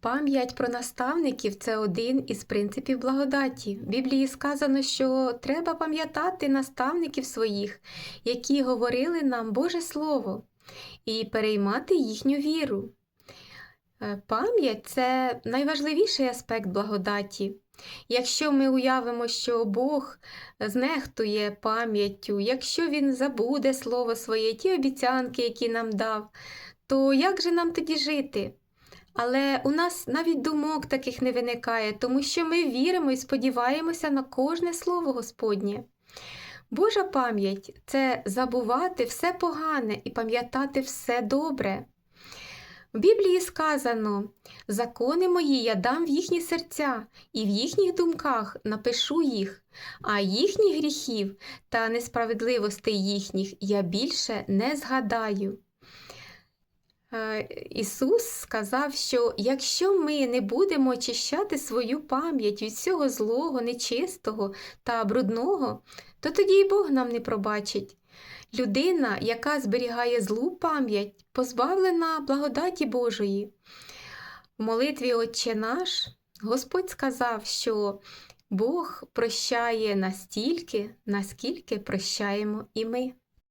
Пам'ять про наставників це один із принципів благодаті. В Біблії сказано, що треба пам'ятати наставників своїх, які говорили нам Боже Слово, і переймати їхню віру. Е, Пам'ять це найважливіший аспект благодаті. Якщо ми уявимо, що Бог знехтує пам'яттю, якщо Він забуде слово своє, ті обіцянки, які нам дав, то як же нам тоді жити? Але у нас навіть думок таких не виникає, тому що ми віримо і сподіваємося на кожне слово Господнє. Божа пам'ять це забувати все погане і пам'ятати все добре. В Біблії сказано: закони мої я дам в їхні серця, і в їхніх думках напишу їх, а їхніх гріхів та несправедливостей їхніх я більше не згадаю. Е, Ісус сказав, що якщо ми не будемо очищати свою пам'ять від всього злого, нечистого та брудного, то тоді й Бог нам не пробачить. Людина, яка зберігає злу пам'ять, позбавлена благодаті Божої. В молитві Отче наш Господь сказав, що Бог прощає настільки, наскільки прощаємо і ми.